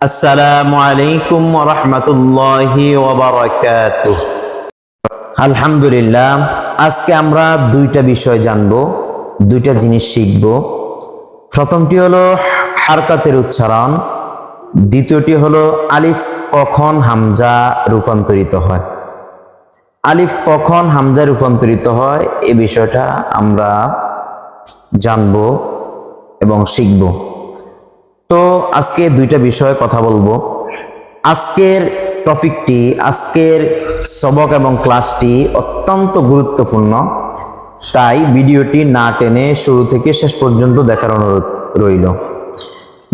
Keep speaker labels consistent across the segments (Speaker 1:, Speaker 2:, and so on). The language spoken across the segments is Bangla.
Speaker 1: আসসালামু আলাইকুম রহমতুল্লাহি আলহামদুলিল্লাহ, আজকে আমরা দুইটা বিষয় জানব, দুইটা জিনিস শিখব। প্রথমটি হলো হারকাতের উচ্চারণ, দ্বিতীয়টি হলো আলিফ কখন হামজা রূপান্তরিত হয়। আলিফ কখন হামজা রূপান্তরিত হয় এ বিষয়টা আমরা জানব এবং শিখব। তো আজকে দুইটা বিষয়ে কথা বলব। আজকের টপিকটি, আজকের সবক এবং ক্লাসটি অত্যন্ত গুরুত্বপূর্ণ। তাই ভিডিওটি না টেনে শুরু থেকে শেষ পর্যন্ত দেখার অনুরোধ রইল।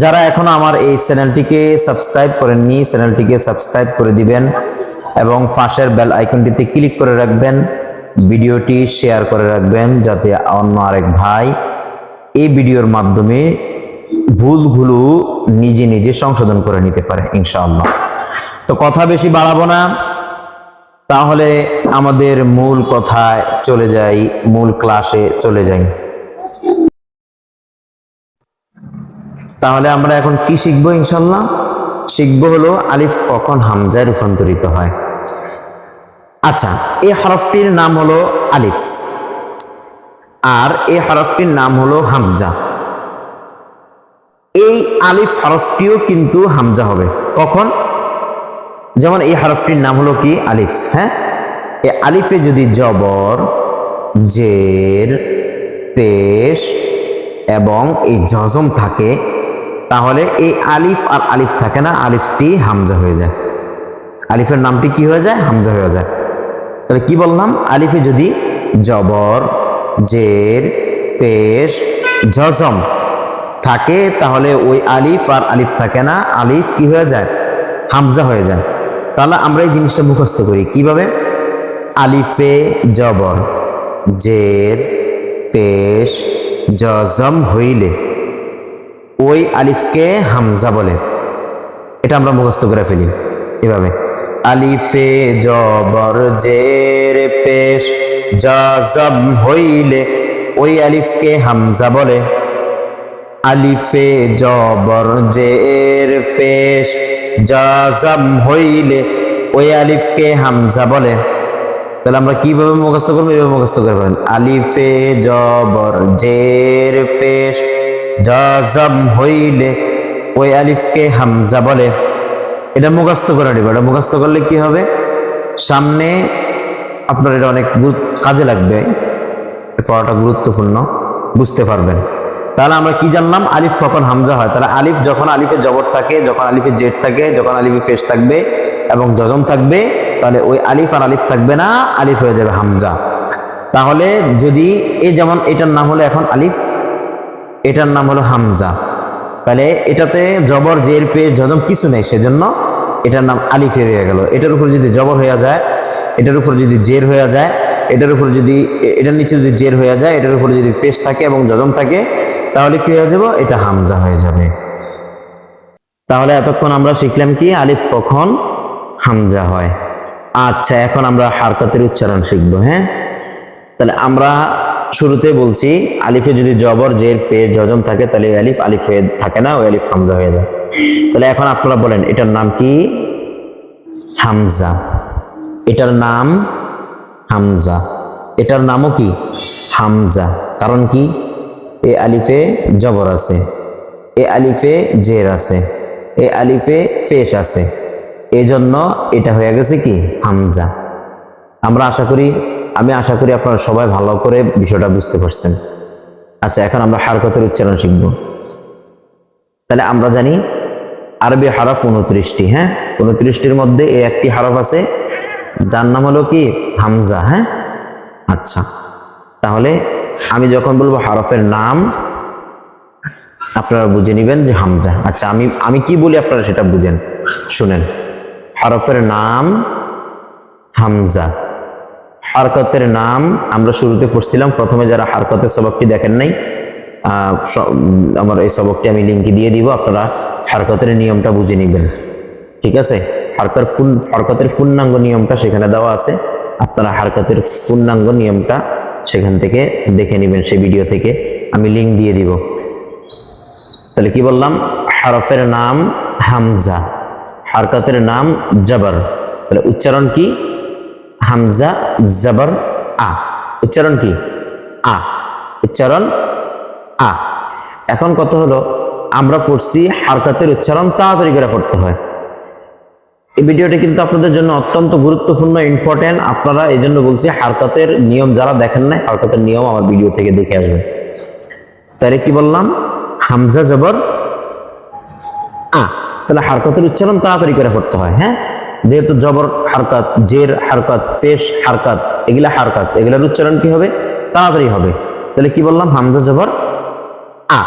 Speaker 1: যারা এখনও আমার এই চ্যানেলটিকে সাবস্ক্রাইব করেননি, চ্যানেলটিকে সাবস্ক্রাইব করে দিবেন এবং পাশের বেল আইকনটিতে ক্লিক করে রাখবেন, ভিডিওটি শেয়ার করে রাখবেন যাতে অন্য আরেক ভাই এই ভিডিওর মাধ্যমে ভুলগুলো নিজে নিজে সংশোধন করে নিতে পারে, ইনশাআল্লাহ। তো কথা বেশি বাড়াবো না। তাহলে আমাদের মূল কথায় চলে যাই, মূল ক্লাসে চলে যাই। তাহলে আমরা এখন কি শিখব ইনশাল্লাহ শিখব হলো আলিফ কখন হামজায় রূপান্তরিত হয়। আচ্ছা এই হরফটির নাম হলো আলিফ। আর এই হরফটির নাম হলো হামজা। এই আলিফ হরফটিও কিন্তু হামজা হবে। কখন? যেমন এই হরফটির নাম হলো কি? আলিফ হ্যাঁ? এই আলিফে যদি জবর, জের, পেশ এবং এই জজম থাকে, তাহলে এই আলিফ আর আলিফ থাকে না, আলিফটি হামজা হয়ে যায়। আলিফের নামটি কি হয়ে যায়? হামজা হয়ে যায়। তাহলে কি বললাম? আলিফে যদি জবর, জের, পেশ, জজম থাকে, তাহলে ওই আলিফ আর আলিফ থাকে না। আলিফ কি হয়ে যায়? হামজা হয়ে যায়। তাহলে আমরা এই জিনিসটা মুখস্থ করি। কীভাবে? আলিফে জবর, জের, পেশ, জজম হইলে ওই আলিফকে হামজা বলে। এটা আমরা মুখস্থ করে ফেলি। এভাবে। আলিফে জবর, জের, পেশ, জজম হইলে ওই আলিফকে হামজা বলে। আলিফে জবর জের পেশ জজম হইলে ওই আলিফকে হামজা বলে। তাহলে আমরা কীভাবে মুখস্থ করব? এভাবে মুখস্থ করে পারেন আলিফে জবর জের পেশ জজম হইলে ওই আলিফকে হামজা বলে। এটা মুখস্থ করে নিব। এটা মুখস্থ করলে কি হবে? সামনে আপনার এটা অনেক কাজে লাগবে। পড়াটা গুরুত্বপূর্ণ। বুঝতে পারবেন। তাহলে আমরা কি জানলাম? আলিফ কখন হামজা হয়? তাহলে আলিফ যখন আলিফে জবর থাকে, যখন আলিফে জেড থাকে, যখন আলিফে ফেস থাকবে এবং জজম থাকবে, তাহলে ওই আলিফ আর আলিফ থাকবে না, আলিফ হয়ে যাবে হামজা। তাহলে যদি এ যেমন এটার নাম হলো এখন আলিফ, এটার নাম হলো হামজা। তাহলে এটাতে জবর, জের, ফের জজম কিছু নেই, সেজন্য এটার নাম আলিফে হয়ে গেল। এটার উপর যদি জবর হয়ে যায়, এটার উপর যদি জের হয়ে যায়, এটার উপর যদি এটার নিচে যদি জের হয়ে যায়, এটার উপর যদি ফেস থাকে এবং জজম থাকে তাহলে কি হয়ে যাব? এটা হামজা হয়ে যাবে। তাহলে এতক্ষণ আমরা শিখলাম কি? আলিফ কখন হামজা হয়। আচ্ছা এখন আমরা হারকাতের উচ্চারণ শিখব হ্যাঁ? তাহলে আমরা শুরুতে বলছি, আলিফে যদি জবর, জের ফে জজম থাকে, তাহলে আলিফ আলিফ থাকে না, ওই আলিফ হামজা হয়ে যায়। তাহলে এখন আপনারা বলেন, এটার নাম কি? হামজা। এটার নাম হামজা। এটার নামও কি? হামজা। কারণ কি? এ আলিফে জবর আছে, এ আলিফে জের আছে, এ আলিফে ফেস আছে। এজন্য এটা হয়ে গেছে কি? হামজা। আমরা আশা করি, আমি আশা করি আপনারা সবাই ভালো করে বিষয়টা বুঝতে পারছেন। আচ্ছা এখন আমরা হারকতের উচ্চারণ শিখব। তাহলে আমরা জানি, আরবি হারফ উনত্রিশটি হ্যাঁ? উনত্রিশটির মধ্যে এই একটি হারফ আছে, যার নাম হলো কি? হামজা হ্যাঁ? আচ্ছা তাহলে আমি যখন বলব হারফের নাম, আপনারা বুঝে নেবেন যে হামজা। আচ্ছা আমি আমি কি বলি আপনারা সেটা বুঝেন, শুনেন। হরফের নাম হামজা। হারকতের নাম আমরা শুরুতে পড়ছিলাম, প্রথমে যারা হারকতের সবকটি দেখেন নাই আমার এই সবকটি আমি লিঙ্কে দিয়ে দিব, আপনারা হারকতের নিয়মটা বুঝে নেবেন। ঠিক আছে? হারকার ফুল, হারকতের পূর্ণাঙ্গ নিয়মটা সেখানে দেওয়া আছে। আপনারা হারকতের পূর্ণাঙ্গ নিয়মটা সেখান থেকে দেখে নেবেন, সেই ভিডিও থেকে। আমি লিঙ্ক দিয়ে দিব। তাহলে কি বললাম? হরফের নাম হামজা, হারকাতের নাম জবর। তাহলে উচ্চারণ কি? হামজা জবর আ। উচ্চারণ কি? আ। উচ্চারণ আ। এখন কত হলো, আমরা পড়ছি হারকাতের উচ্চারণ তাড়াতাড়ি করে পড়তে হয়। এই ভিডিওটি কিন্তু আপনাদের জন্য অত্যন্ত গুরুত্বপূর্ণ ইম্পর্টেন্ট আপনারা এই জন্য বলছি হারকাতের নিয়ম যারা দেখেন না হারকাতের নিয়ম আমার ভিডিও থেকে দেখে আসবেন তাহলে কি বললাম? হামজা জবর, আ, তাহলে হারকাতের উচ্চারণ তাড়াতাড়ি করে পড়তে হয় হ্যাঁ? যেহেতু জবর হারকাত, জের হারকাত, ফেস হারকাত, এগুলা হারকাত, এগুলার উচ্চারণ কি হবে? তাড়াতাড়ি হবে। তাহলে কি বললাম? হামজা জবর, আ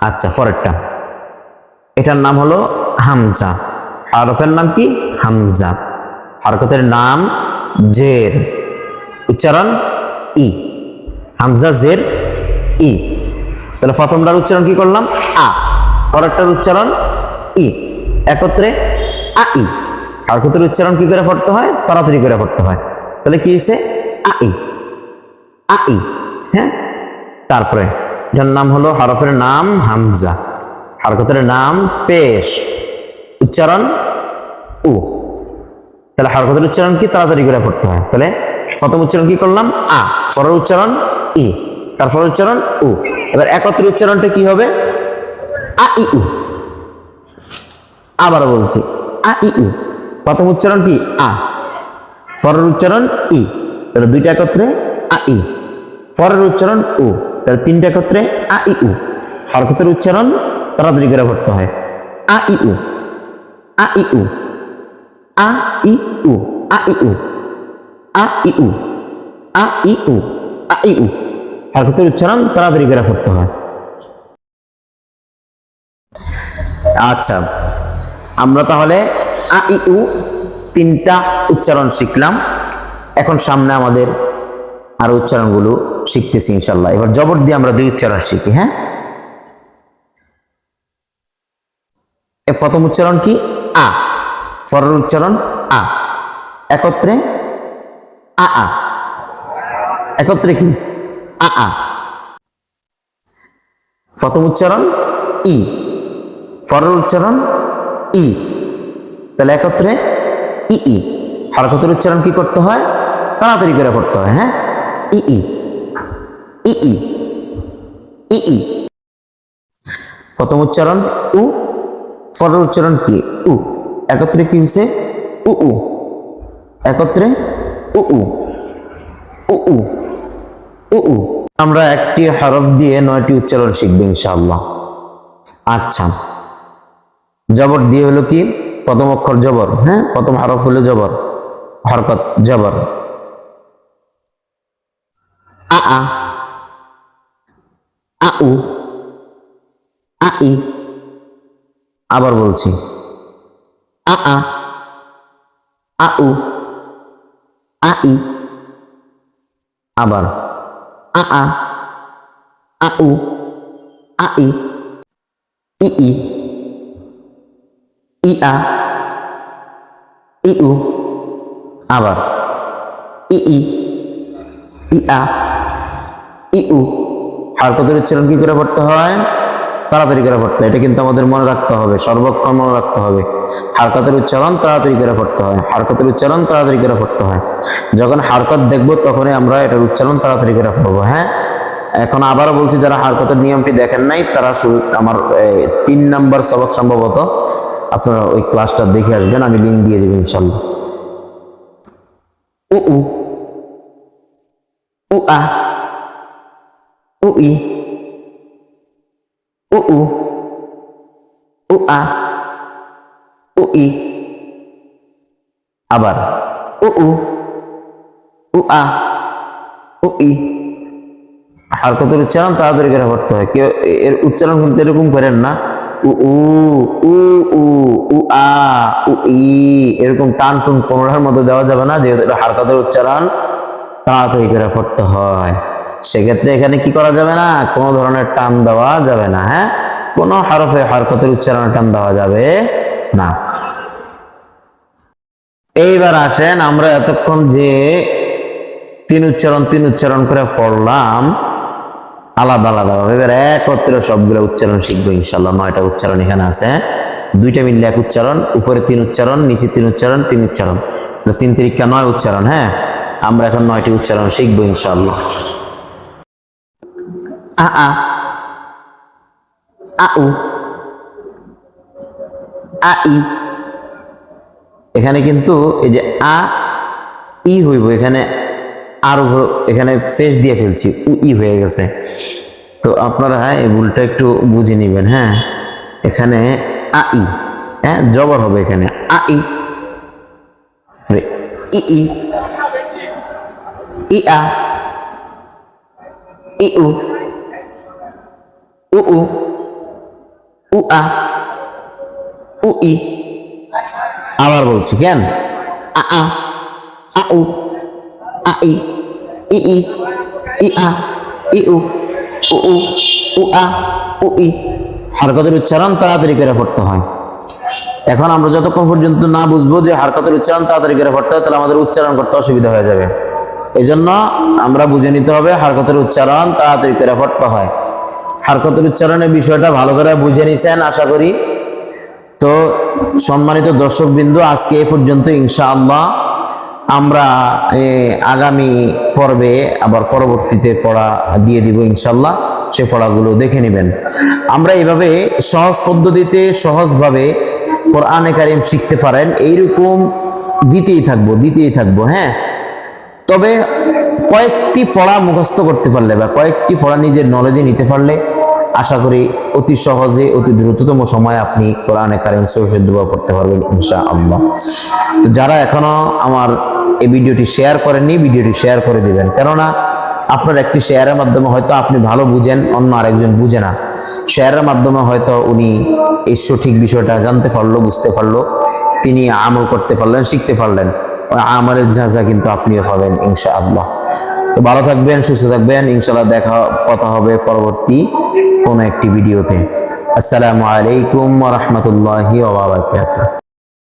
Speaker 1: আচ্ছা পরেরটা। এটার নাম হলো হামজা। হরফের নাম কি? হামজা। হরকতের নাম জের। উচ্চারণ ই। হামজা জের ই। তাহলে প্রথমটার উচ্চারণ কি করলাম? আ। পরেরটার উচ্চারণ ই। একত্রে আ ই। হরকতের উচ্চারণ কি করে পড়তে হয়? তাড়াতাড়ি করে পড়তে হয়। তাহলে কি হয়েছে আ ই। আ ই। হ্যাঁ? তারপরে যার নাম হলো হরফের নাম হামজা। হরকতের নাম পেশ। উচ্চারণ উ তাহলে হরকতের উচ্চারণ কি? তাড়াতাড়ি করে পড়তে হয়। তাহলে প্রথম উচ্চারণ কি করলাম? আ। পরের উচ্চারণ ই। তারপর উচ্চারণ উ। এবার একত্রে উচ্চারণটা কি হবে? আ, ই, উ। আবার বলছি। আ, ই, উ। প্রথম উচ্চারণ কি? আ। পরের উচ্চারণ ই। তাহলে দুইটা একত্রে আ, ই। পরের উচ্চারণ উ। তাহলে তিনটা একত্রে আ, ই, উ। হরকতের উচ্চারণ তাড়াতাড়ি করে পড়তে হয়। আ, ই, উ। আ, ই, উ। আ ই উ আ ই উ আ ই উ আ ই উ আ ই উ হরকতের উচ্চারণ তাড়াতাড়ি করে পড়তে হয়। আচ্ছা আমরা তাহলে আ ই উ তিনটা উচ্চারণ শিখলাম। এখন সামনে আমাদের আর উচ্চারণগুলো শিখতেছি ইনশাল্লাহ এবার জবর দিয়ে আমরা দুই উচ্চারণ শিখি হ্যাঁ? প্রথম উচ্চারণ কি? আ। পরের উচ্চারণ আ। একত্রে আ আ। একত্রে কি? আ আ। প্রথম উচ্চারণ ই। পরের উচ্চারণ ই। তাহলে একত্রে ই ই। হরকতের উচ্চারণ কি করতে হয়? তাড়াতাড়ি করে পড়তে হয় হ্যাঁ? ই ই। ই ই। ই ই। প্রথম উচ্চারণ উ। পরের উচ্চারণ কি? উ। একত্রে কি হয়েছে উ উ। একত্রে উ উ। উ উ। উ উ। আমরা একটি হরফ দিয়ে নয়টি উচ্চারণ শিখব ইনশাআল্লাহ। আচ্ছা। জবর দিয়ে হলো কি? প্রথম অক্ষর জবর হ্যাঁ? প্রথম হরফ হলো জবর। হরকত জবর। আ আ। আ, উ। আ, ই। আবার বলছি। আ আ আ উ আ ই আবার। আ আ আ উ আ ই ই ই ই আ ই উ আবার। ই ই ই আ ই উ হারকতের উচ্চারণ কি করে পড়তে হয়? তাড়াতাড়ি করে পড়তে হয়। এটা কিন্তু আমাদের মনে রাখতে হবে, সর্বক্ষণ মনে রাখতে হবে। হারকতের উচ্চারণ তাড়াতাড়ি করে পড়তে হয়, হারকতের উচ্চারণ তাড়াতাড়ি করে পড়তে হয়। যখন হারকত দেখব, তখনই আমরা এটার উচ্চারণ তাড়াতাড়ি করে পড়ব হ্যাঁ? এখন আবারও বলছি, যারা হারকতের নিয়মটি দেখেন নাই, তারা শুরু আমার তিন নাম্বার সবক সম্ভবত আপনারা ওই ক্লাসটা দেখে আসবেন, আমি লিঙ্ক দিয়ে দেবেন ইনশাল্লাহ উ, আ। উ, ই। উ উ আ উ ই আবার উ উ উ আ উ ই হারকতের উচ্চারণ তাড়াতাড়ি করে পড়তে হয়। কেউ এর উচ্চারণ কিন্তু এরকম করেন না। উ উ উ উ উ, আ, উ, ই। এরকম টান টুন কোনোটার মধ্যে দেওয়া যাবে না, যেহেতু এটা হারকতের উচ্চারণ। তাড়াতাড়ি করে পড়তে হয়। সেক্ষেত্রে এখানে কি করা যাবে না? কোনো ধরনের টান দেওয়া যাবে না হ্যাঁ? কোনো হরফে হরকতের উচ্চারণে টান দেওয়া যাবে না। এইবার আসেন, আমরা এতক্ষণ যে তিন উচ্চারণ তিন উচ্চারণ করে পড়লাম, আলাদা আলাদা এবার একত্রে সবগুলো উচ্চারণ শিখব ইনশাল্লাহ। নয়টা উচ্চারণ এখানে আছে। দুইটা মিললে এক উচ্চারণ, উপরে তিন উচ্চারণ, নিচে তিন উচ্চারণ তিন উচ্চারণ। তিন তিরিকা নয় উচ্চারণ হ্যাঁ? আমরা এখন নয়টি উচ্চারণ শিখব ইনশাআল্লাহ আ আ আ উ আ ই এখানে কিন্তু এই যে আ, ই হইব, এখানে আর এখানে ফেস দিয়ে ফেলছি, উ, ই হয়ে গেছে। তো আপনারা এই ভুলটা একটু বুঝে নেবেন হ্যাঁ? এখানে আ, ই হ্যাঁ? জবর হবে এখানে, আ, ই। ই ই। ই, আ। ই, উ। উ উ উ আ উ ই আবার বলছি কেন? আ আ আ উ আ ই ই ই ই আ ই উ উ উ উ আ উ ই হারকতের উচ্চারণ তাড়াতাড়ি করে পড়তে হয়। এখন আমরা যতক্ষণ পর্যন্ত না বুঝব যে হারকতের উচ্চারণ তাড়াতাড়ি করে পড়তে হয় তাহলে আমাদের উচ্চারণ করতে অসুবিধা হয়ে যাবে। এই জন্য আমরা বুঝে নিতে হবে হারকতের উচ্চারণ তাড়াতাড়ি করে পড়তে হয়। হারকতের উচ্চারণের বিষয়টা ভালো করে বুঝে নিছেন, আশা করি। তো সম্মানিত দর্শক বিন্দু আজকে এ পর্যন্ত ইনশাআল্লাহ আমরা আগামী পর্বে আবার পরবর্তীতে পড়া দিয়ে দিব ইনশাল্লাহ সে পড়াগুলো দেখে নেবেন। আমরা এভাবে সহজ পদ্ধতিতে সহজভাবে কোরআনে কারিম শিখতে পারেন, এইরকম দিতেই থাকব দিতেই থাকব হ্যাঁ। তবে কয়েকটি পড়া মুখস্থ করতে পারলে বা কয়েকটি পড়া নিজের নলেজে নিতে পারলে আশা করি অতি সহজে, অতি দ্রুততম সময়ে আপনি কোরআনে কারিম সৈয়দুবা পড়তে পারবেন ইনশা আল্লাহ তো যারা এখনও আমার এই ভিডিওটি শেয়ার করেননি, ভিডিওটি শেয়ার করে দিবেন। কেননা আপনার একটি শেয়ারের মাধ্যমে হয়তো আপনি ভালো বুঝেন, অন্য আরেকজন বুঝে না। শেয়ারের মাধ্যমে হয়তো উনি এই সঠিক বিষয়টা জানতে পারল, বুঝতে পারল, তিনি আমল করতে পারলেন, শিখতে পারলেন। ওই আমলের ঝাঁঝা কিন্তু আপনিও পাবেন ইনশা আল্লাহ তো ভালো থাকবেন, সুস্থ থাকবেন। ইনশাল্লাহ দেখা, কথা হবে পরবর্তী কোনো একটি ভিডিওতে। আসসালামু আলাইকুম রহমতুল্লাহি ওয়া বারাকাতুহু।